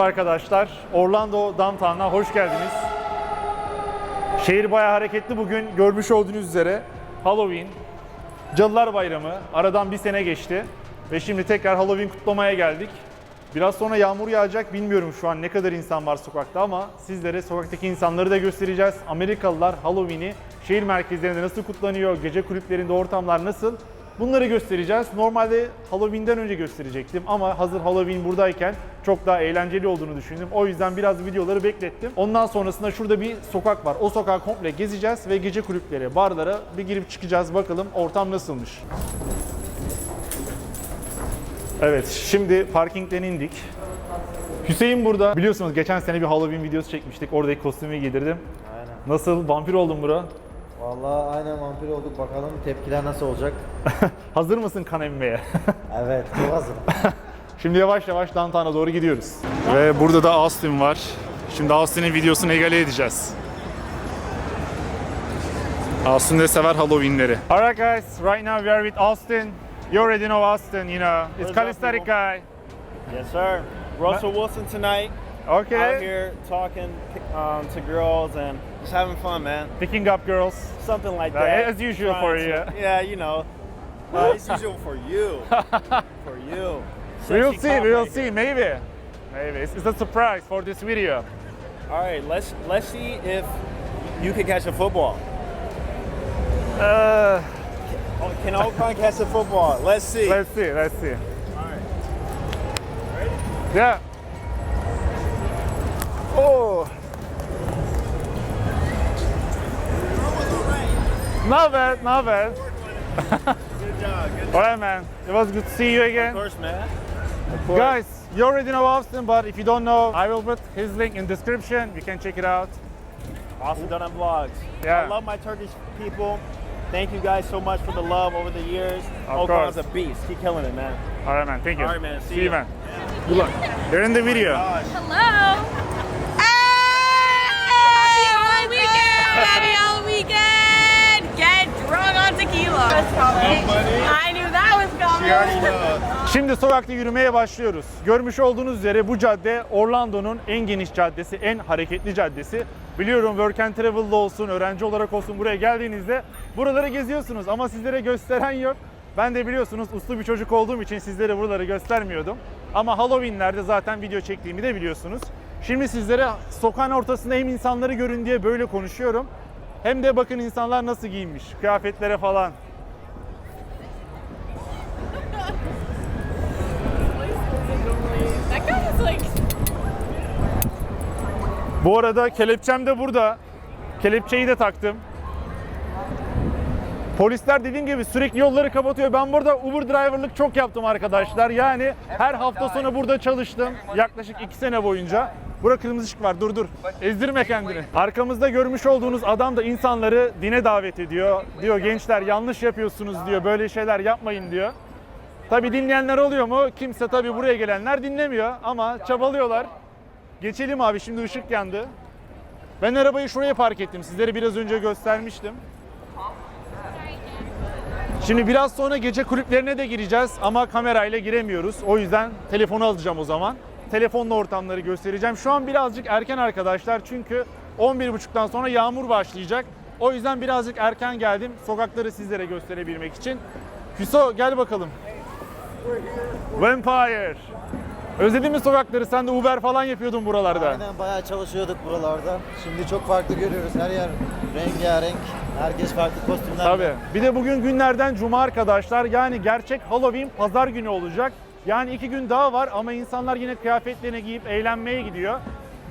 Merhaba arkadaşlar. Orlando Downtown'a hoş geldiniz. Şehir bayağı hareketli bugün. Görmüş olduğunuz üzere Halloween, Cadılar Bayramı. Aradan bir sene geçti. Ve şimdi tekrar Halloween kutlamaya geldik. Biraz sonra yağmur yağacak. Bilmiyorum şu an ne kadar insan var sokakta ama sizlere sokaktaki insanları da göstereceğiz. Amerikalılar Halloween'i şehir merkezlerinde nasıl kutlanıyor, gece kulüplerinde ortamlar nasıl Bunları göstereceğiz. Normalde Halloween'den önce gösterecektim ama hazır Halloween buradayken çok daha eğlenceli olduğunu düşündüm. O yüzden biraz videoları beklettim. Ondan sonrasında şurada bir sokak var. O sokağı komple gezeceğiz ve gece kulüplere, barlara bir girip çıkacağız. Bakalım ortam nasılmış. Evet, şimdi parkingden indik. Hüseyin burada. Biliyorsunuz geçen sene bir Halloween videosu çekmiştik. Oradaki kostümü giydirdim. Aynen. Nasıl? Vampir oldun bro. Vallahi aynen vampir olduk bakalım tepkiler nasıl olacak. Hazır mısın kan emmeye? Evet çok hazır. Şimdi yavaş yavaş downtown'a doğru gidiyoruz. Ve burada da Austin var. Şimdi Austin'in videosunu egale edeceğiz. Austin de sever Halloween'leri. Alright guys, right now we are with Austin. You already know Austin, you know. It's calisthenic guy. Yes, sir. Russell Wilson tonight. Out Okay. here talking um, to girls and just having fun, man. Picking up girls. Something like that. as usual Trying for to- you. Yeah, you know. Uh, it's usual for you. for you. We'll Sexy see, cop we'll right see, maybe. Maybe. It's, it's a surprise for this video. All right, let's let's see if you can catch a football. Uh, Oh, Can Oakland catch a football? Let's see. let's see, let's see. All right. Ready? Yeah. Oh. Not bad, not bad. Good job. Good job. Alright, man. It was good to see you again. Of course, man. Of course. Guys, you already know Austin, but if you don't know, I will put his link in description. You can check it out. Also done on vlogs. Yeah. I love my Turkish people. Thank you guys so much for the love over the years. Of Okan's course. a beast. Keep killing it, man. Alright, man. Thank you. All right, man. See you, ya. man. Good luck. You're in the video. Oh gosh. Hello. Happy all weekend. Happy all weekend. Get drunk on tequila. I knew that was coming. Şimdi sokakta yürümeye başlıyoruz. Görmüş olduğunuz üzere bu cadde Orlando'nun en geniş caddesi, en hareketli caddesi. Biliyorum work and travel'da olsun, öğrenci olarak olsun buraya geldiğinizde buraları geziyorsunuz ama sizlere gösteren yok. Ben de biliyorsunuz uslu bir çocuk olduğum için sizlere buraları göstermiyordum. Ama Halloween'lerde zaten video çektiğimi de biliyorsunuz. Şimdi sizlere sokağın ortasında hem insanları görün diye böyle konuşuyorum. Hem de bakın insanlar nasıl giyinmiş, kıyafetlere falan. Bu arada kelepçem de burada. Kelepçeyi de taktım. Polisler dediğim gibi sürekli yolları kapatıyor. Ben burada Uber driverlık çok yaptım arkadaşlar. Yani her hafta sonu burada çalıştım. Yaklaşık iki sene boyunca. Bura kırmızı ışık var dur dur. Ezdirme kendini. Arkamızda görmüş olduğunuz adam da insanları dine davet ediyor. Diyor gençler yanlış yapıyorsunuz diyor. Böyle şeyler yapmayın diyor. Tabi dinleyenler oluyor mu? Kimse tabi buraya gelenler dinlemiyor ama çabalıyorlar. Geçelim abi şimdi ışık yandı. Ben arabayı şuraya park ettim. Sizlere biraz önce göstermiştim. Şimdi biraz sonra gece kulüplerine de gireceğiz ama kamerayla giremiyoruz. O yüzden telefonu alacağım o zaman. Telefonla ortamları göstereceğim. Şu an birazcık erken arkadaşlar çünkü 11.30'dan sonra yağmur başlayacak. O yüzden birazcık erken geldim sokakları sizlere gösterebilmek için. Hüso gel bakalım. Vampire. Özledin mi sokakları? Sen de Uber falan yapıyordun buralarda. Aynen bayağı çalışıyorduk buralarda. Şimdi çok farklı görüyoruz her yer rengarenk. Herkes farklı kostümler. Tabii. Bir de bugün günlerden cuma arkadaşlar. Yani gerçek Halloween pazar günü olacak. Yani iki gün daha var ama insanlar yine kıyafetlerini giyip eğlenmeye gidiyor.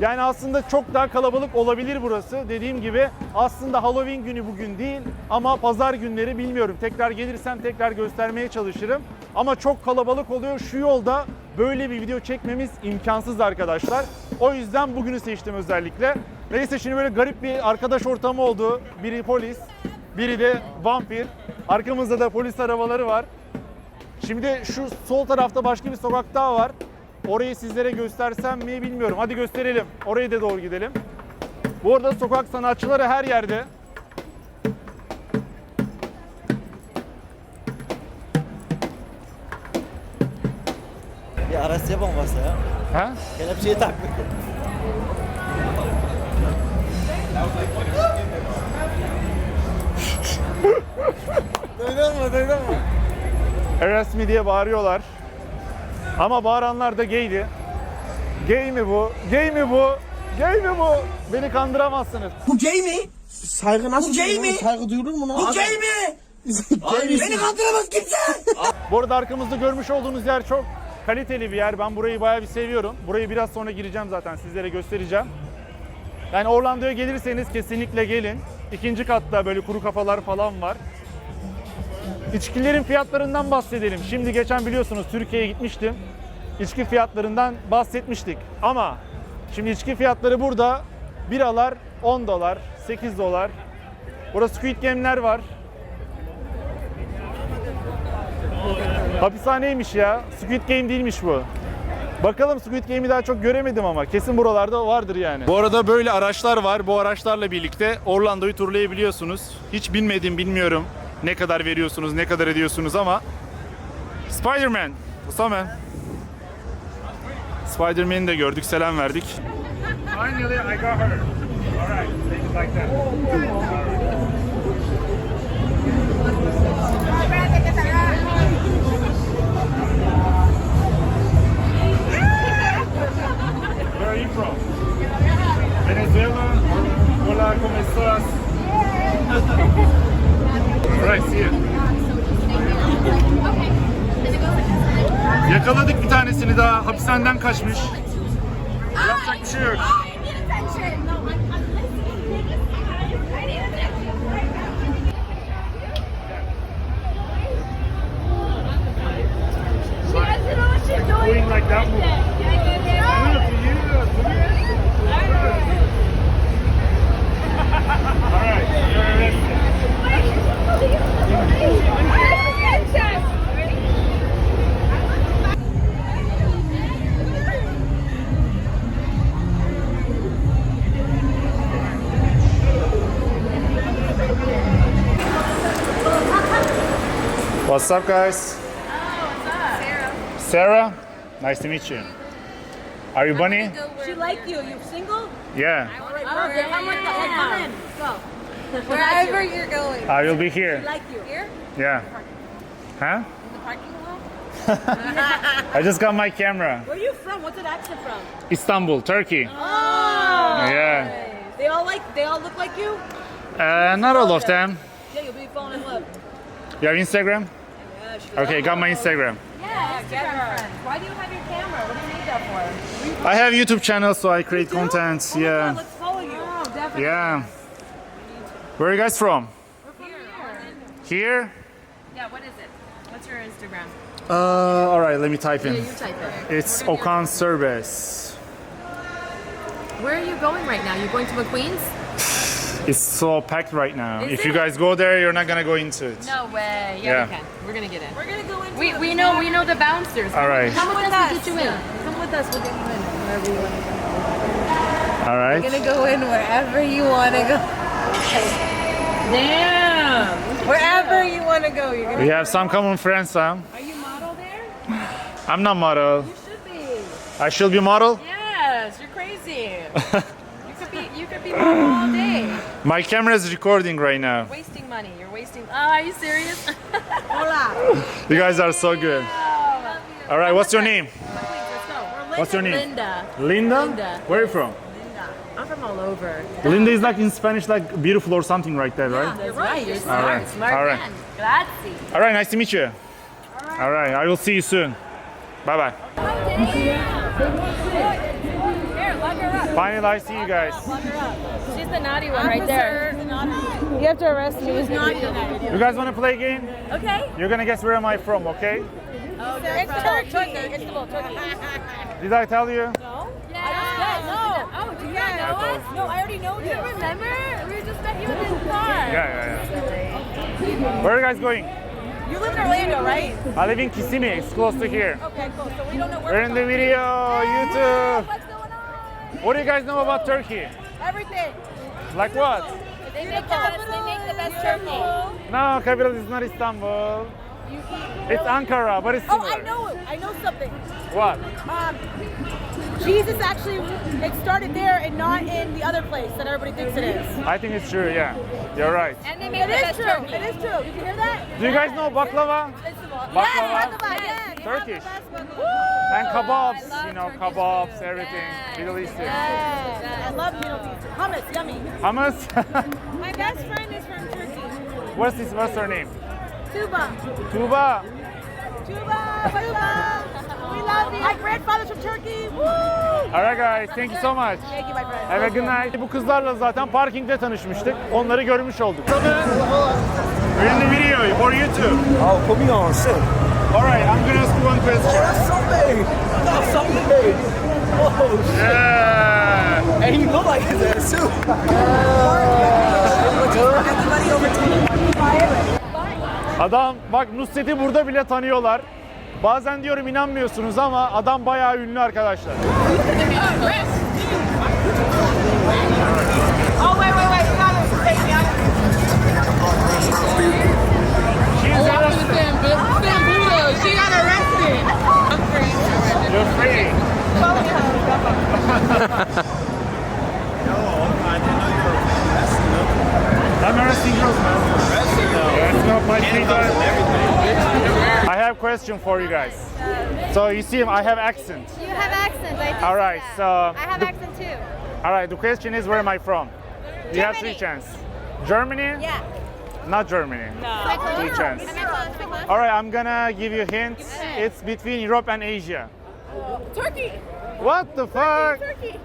Yani aslında çok daha kalabalık olabilir burası. Dediğim gibi aslında Halloween günü bugün değil ama pazar günleri bilmiyorum. Tekrar gelirsem tekrar göstermeye çalışırım. Ama çok kalabalık oluyor. Şu yolda böyle bir video çekmemiz imkansız arkadaşlar. O yüzden bugünü seçtim özellikle. Neyse şimdi böyle garip bir arkadaş ortamı oldu. Biri polis, biri de vampir. Arkamızda da polis arabaları var. Şimdi şu sol tarafta başka bir sokak daha var. Orayı sizlere göstersem mi bilmiyorum. Hadi gösterelim. Oraya da doğru gidelim. Bu arada sokak sanatçıları her yerde. Bir Arasya bombası ya. Ha? Kelepçeyi taktık. duydun mu duydun mu? Arrest me diye bağırıyorlar. Ama bağıranlar da gaydi. Gay mi bu? Gay mi bu? Gay mi bu? Beni kandıramazsınız. Bu gay mi? Saygı nasıl Bu gay mi? Saygı duyulur mu lan? Bu gay mi? Beni kandıramaz kimse. Bu arada arkamızda görmüş olduğunuz yer çok kaliteli bir yer. Ben burayı bayağı bir seviyorum. Burayı biraz sonra gireceğim zaten sizlere göstereceğim. Yani Orlando'ya gelirseniz kesinlikle gelin. İkinci katta böyle kuru kafalar falan var. İçkilerin fiyatlarından bahsedelim. Şimdi geçen biliyorsunuz Türkiye'ye gitmiştim. İçki fiyatlarından bahsetmiştik. Ama şimdi içki fiyatları burada biralar 10 dolar, 8 dolar. Burada Squid Game'ler var. Hapishaneymiş ya. Squid Game değilmiş bu. Bakalım Squid Game'i daha çok göremedim ama kesin buralarda vardır yani. Bu arada böyle araçlar var. Bu araçlarla birlikte Orlando'yu turlayabiliyorsunuz. Hiç bilmedim bilmiyorum ne kadar veriyorsunuz, ne kadar ediyorsunuz ama Spider-Man. Man? Spider-Man'i de gördük, selam verdik. Finally I got her. You from? Venezuela? Hola, ¿cómo estás? Yakaladık bir tanesini daha. Hapishaneden kaçmış. Yapacak bir şey yok. What's up, guys? Oh what's up? Sarah. Sarah, nice to meet you. Are you Bunny? She like you. You single? Yeah, Oh, then come with the come in. Go. Wherever you're going. I will be here. Like you. Here? Yeah. Huh? In the parking lot? I just got my camera. Where are you from? What's that accent from? Istanbul, Turkey. Oh. Yeah. They all like. They all look like you. Uh, not all of them. Yeah, you'll be falling in love. You have Instagram? Yeah, she Okay, got my Instagram. Yeah, get her. Why do you have your camera? What do you need that for? I have YouTube channel, so I create content. Oh my God, Yeah. let's follow you. Oh, definitely. Yeah. Where are you guys from? We're from Here? Here? Yeah. What is it? What's your Instagram? Uh, all right, let me type in. type it. It's Okan Service. Where are you going right now? You're going to McQueen's? It's so packed right now. Is if you guys go there, you're not gonna go into it. No way. Yeah, Yeah. we can. We're gonna get in. We're gonna go into We, it. we know we know the bouncers. All right. Come with us. We'll get you in. Come with us. We'll get you in wherever you want to go. All right. We're gonna go in wherever you want to go. Damn. Wherever you want to go, you're gonna. We have some common friends, huh? Are you model there? I'm not model. You should be. I should be model. Yes, you're crazy. you could be you could be model all day. My camera is recording right now. Wasting money. You're wasting. Oh, are you serious? Hola. You guys are so good. All right, what's your name? McQueen's, let's go. What's your name? Linda. Linda? Linda. Where are you from? Linda. I'm from all over. Linda is like in Spanish, like beautiful or something like that, right? That's right. You're smart. right. Smart All right. man. Grazie. All right, nice to meet you. All right, I will see you soon. Bye bye. Finally, I see you guys. She's the naughty one right there. You have to arrest me. Who's not You guys want to play a game? Okay. You're gonna guess where am I from, okay? It's Turkey. It's the Turkey. Did I tell you? No. Yeah. No. Oh, do you not know us? No, I already know You you. remember? We just met you in this bar. Yeah, yeah, yeah. Where are you guys going? You live in Orlando, right? I live in Kissimmee. It's close to here. Okay, cool. So we don't know where We're in the video, YouTube. What's going on? What do you guys know about Turkey? Everything. Like what? They make the best. They make the best turkey. No, capital is not Istanbul. You eat. It's Ankara, but it's similar. Oh. I know it. I know something. What? Um, Jesus actually, it started there and not in the other place that everybody thinks it is. I think it's true, yeah. You're right. And they make It the best true. turkey. It is true. You can hear that? Do you guys know baklava? Yes, Baklava? baklava, yes. Turkish. And kebabs, you know, Turkish kebabs, food. everything. Yes. Middle Eastern. Yes. I love Middle East. Hummus, yummy. Hummus? My best friend is from Turkey. what's this, what's her name? Tuba. Tuba. Tuba, Tuba. We love you. My grandfather's from Turkey. Woo! Alright guys, thank you so much. Thank you, my friend. Have a good night. Bu kızlarla zaten parkingde tanışmıştık. Onları görmüş olduk. We're in the video for YouTube. Oh, put me on, shit. Alright, I'm gonna ask you one question. That's Sunday. That's Sunday. Oh, shit. Yeah. And he look like his ass too. Adam bak Nusret'i burada bile tanıyorlar. Bazen diyorum inanmıyorsunuz ama adam bayağı ünlü arkadaşlar. Oh, wait, wait, wait. You gotta take me out. She's arrested. She got arrested. You're free. I'm arresting girls, man. That's not my free. I have question for you guys. So you see, I have accent. You have accents. I All right, so I have the- accent too. All right, the question is where am I from? You have three Germany. chances. Germany? Yeah. Not Germany. Am I close? Three chance. Am I close? Am I close? All right, I'm gonna give you hints. Okay. It's between Europe and Asia. Turkey. What the fuck? Turkey.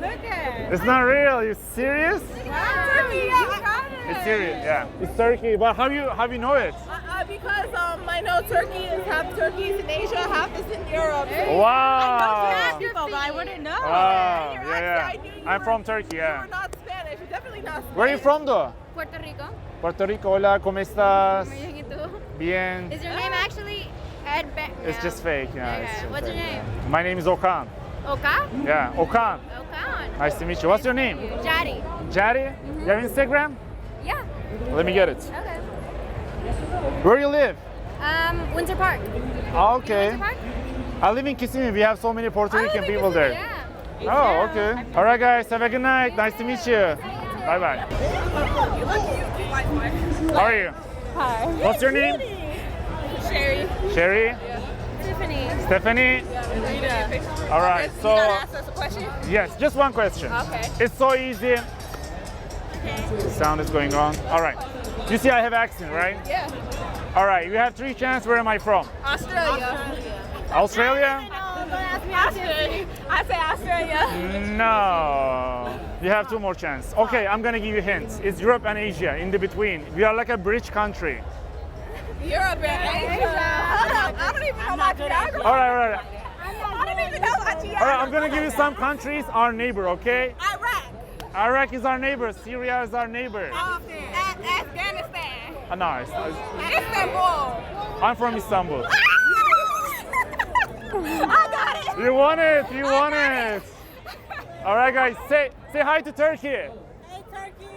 Turkey. It's not real. You serious? Turkey. You got it. It's serious. Yeah. It's Turkey. But how you how you know it? Uh, because um, I know Turkey is half Turkey is in Asia, half is in Europe. Wow. half people, but I wouldn't know. Wow. Your Yeah, accent, yeah. I knew you I'm were- from Turkey. Yeah. You're not Spanish. You're definitely not Spanish. Where are you from, though? Puerto Rico. Puerto Rico. Hola, ¿cómo estás? Muy bien, ¿y tú? Bien. Is your name actually Ed Ba- It's just fake. Yeah. Okay. just What's your fake. name? My name is Okan. Oka? Yeah, Okan. Okan. Nice to meet you. What's your name? Jari. Jari? You have Instagram? Yeah. Let me get it. Okay. Where do you live? Um, Winter Park. Ah, Okay. Winter Park? I live in Kissimmee. We have so many Puerto Rican people Kissimmee, there. Yeah. Oh, okay. All right, guys. Have a good night. Nice to meet you. Bye bye. How are you? Hi. What's your name? Sherry. Sherry? Tiffany. Stephanie? Rita. All right. You So, gotta ask us a question. yes, just one question. Okay. It's so easy. Okay. Sound is going on. All right. You see, I have accent, right? Yeah. All right. You have three chances. Where am I from? Australia. Australia? Australia. I say Australia. No. You have two more chances. Okay, I'm gonna give you hints. It's Europe and Asia in the between. We are like a bridge country. Europe and Asia. Hold up. I don't even know my geography. All right, all right. I don't even know my geography. All right, I'm gonna give you some countries, our neighbor, okay? Iraq. Iraq is our neighbor, Syria is our neighbor. A- Afghanistan. Ah, no, it's- it's- Istanbul. I'm from Istanbul. I got it. You won it, you won it. All right, guys, say say hi to Turkey. Hey, Turkey.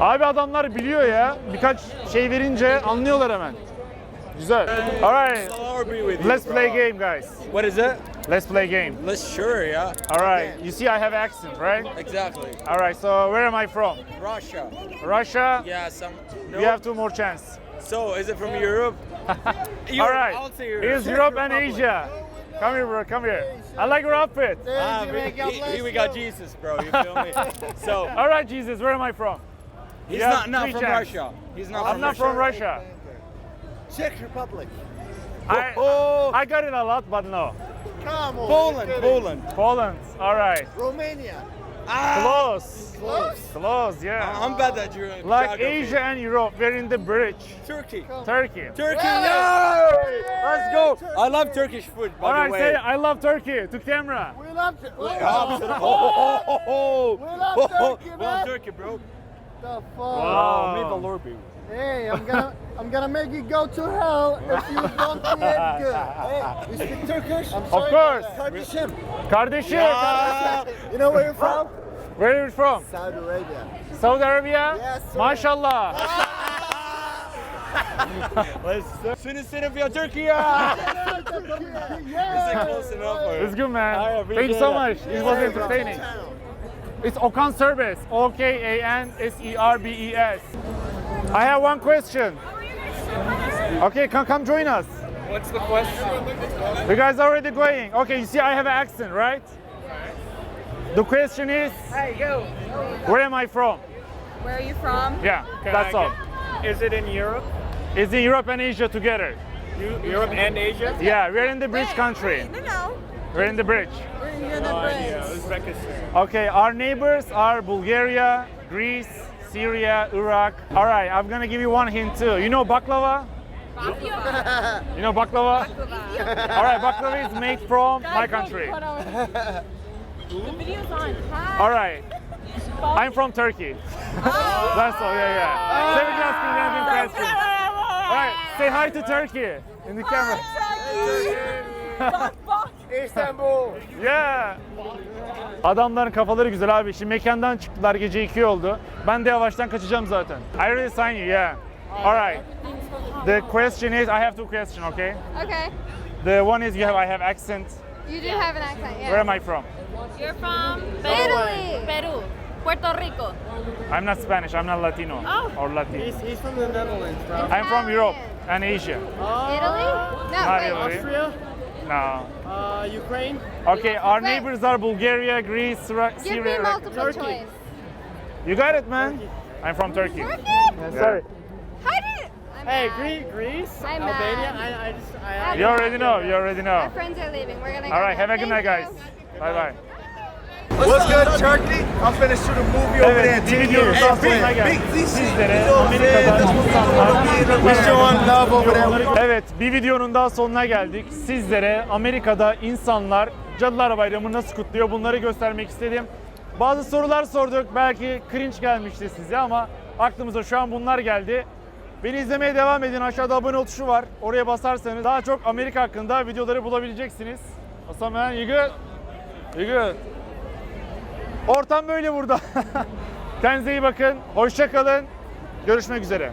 Abi adamlar biliyor ya. Birkaç şey verince anlıyorlar hemen. Güzel. All right, let's play game, guys. What is it? Let's play game. Let's sure, yeah. All right, you see I have accent, right? Exactly. All right, so where am I from? Russia. Russia? Yeah, some. No. You have two more chances. So, is it from Europe? All right, I'll say Europe. here's Europe and Asia. Come here, bro, come here. I like your outfit. Ah, we, he- here we got Jesus, bro. You feel me? So, All right, Jesus, where am I from? he's Yeah, not, not from chances. Russia. He's not I'm from not Russia. from Russia. Czech Republic. I, Oh, I got it a lot, but no. Come on. Poland, Poland. Poland, all right. Romania. Ah, Close. Close. Close, yeah. I'm bad at you. Like Asia and Europe, we're in the bridge. Turkey. Turkey. Turkey, yeah! Let's go. I love Turkish food, by All the right, way. say I love Turkey to camera. We love to. Oh, oh, oh, oh. We love Turkey, We love. Turkey, bro. The fuck? Wow. Oh, may the Lord be. Hey, I'm gonna, I'm gonna make you go to hell if you don't behave good. Hey, you speak Turkish? I'm Of course. Kardeşim. Kardeşim. Ah, You know where you're from? Where are you from? Saudi Arabia. Saudi Arabia? Yes, sir. Maşallah. Citizen of your Turkey. Is it close enough? Or? It's good, man. I Thank you so much. appreciate It was entertaining. It's Okan Serbest. O K A N S E R B E S. I have one question. Okay, come come join us. What's the question? You guys are already going. Okay, you see I have an accent, right? The question is, Hey, yo. where am I from? Where are you from? Yeah, Can that's I all. get- Is it in Europe? It's in Europe and Asia together. Eu- Europe and Asia? Yeah, we're in the bridge country. No, no. We're in the bridge. We're in the No idea. bridge. Uzbekistan. Okay, our neighbors are Bulgaria, Greece, Syria, Iraq. All right, I'm gonna give you one hint too. You know baklava? You know baklava? All right, baklava is made from my country. The video's on. All right, I'm from Turkey. That's all, yeah, yeah. End in question. All right, say hi to Turkey in the camera. Istanbul. Yeah. Adamların kafaları güzel abi. Şimdi mekandan çıktılar gece 2 oldu. Ben de yavaştan kaçacağım zaten. I already signed you, yeah. Alright. The question is, I have two questions, okay? Okay. The one is, you have, I have accent. You do have an accent, yeah. Where am I from? You're from Italy. Peru, Puerto Rico. I'm not Spanish, I'm not Latino or Latin. He's, he's from the Netherlands, bro. I'm from Europe and Asia. Italy? No, Not wait. Italy. Austria? No. Uh, Ukraine? Okay, our Wait. neighbors are Bulgaria, Greece, Syria. Give me Syria. multiple Turkey. choice. You got it, man. I'm from Turkey. Turkey? Yeah. Sorry. How did? I'm Hey, mad. Greece, Greece, I'm Albania. mad. I, I just, I, I You already know, you already know. Our friends are leaving. We're gonna go. All right, now. have a good night, Thank guys. Bye bye. What's good, Turkey? I'm finna shoot a movie over there Evet, in bir 10 years. videonun daha sonuna geldik. big Sizlere? Amerika'dan we showing love over there. Evet, bir videonun daha sonuna geldik. Sizlere Amerika'da insanlar Cadılar Bayramı nasıl kutluyor bunları göstermek istedim. Bazı sorular sorduk. Belki cringe gelmişti size ama aklımıza şu an bunlar geldi. Beni izlemeye devam edin. Aşağıda abone ol tuşu var. Oraya basarsanız daha çok Amerika hakkında videoları bulabileceksiniz. Awesome man, you good? Ortam böyle burada. Kendinize iyi bakın. Hoşça kalın. Görüşmek üzere.